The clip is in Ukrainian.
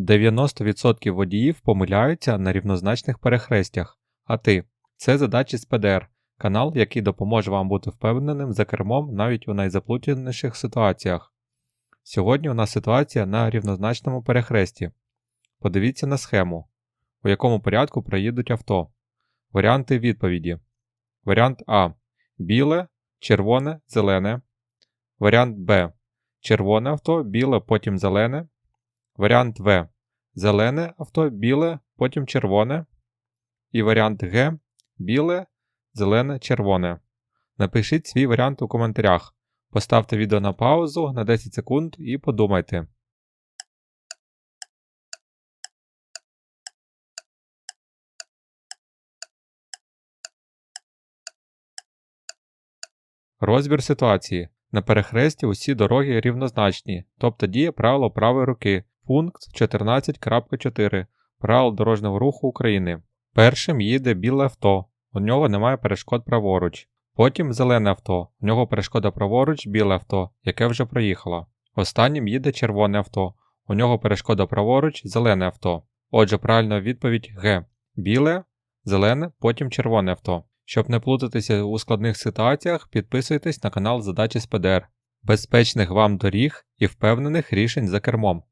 90% водіїв помиляються на рівнозначних перехрестях. А ти? Це задачі з ПДР, канал, який допоможе вам бути впевненим за кермом навіть у найзаплутаніших ситуаціях. Сьогодні у нас ситуація на рівнозначному перехресті. Подивіться на схему, у якому порядку проїдуть авто. Варіанти відповіді. Варіант А. Біле, червоне, зелене. Варіант Б. Червоне авто, біле, потім зелене. Варіант В. Зелене авто, біле, потім червоне. І варіант Г. Біле, зелене, червоне. Напишіть свій варіант у коментарях. Поставте відео на паузу на 10 секунд і подумайте. Розбір ситуації. На перехресті усі дороги рівнозначні, тобто діє правило правої руки. Пункт 14.4 Правил дорожнього руху України. Першим їде біле авто, у нього немає перешкод праворуч. Потім зелене авто, у нього перешкода праворуч, біле авто, яке вже проїхало. Останнім їде червоне авто, у нього перешкода праворуч, зелене авто. Отже, правильна відповідь Г. Біле, зелене, потім червоне авто. Щоб не плутатися у складних ситуаціях, підписуйтесь на канал Задачі з ПДР. Безпечних вам доріг і впевнених рішень за кермом.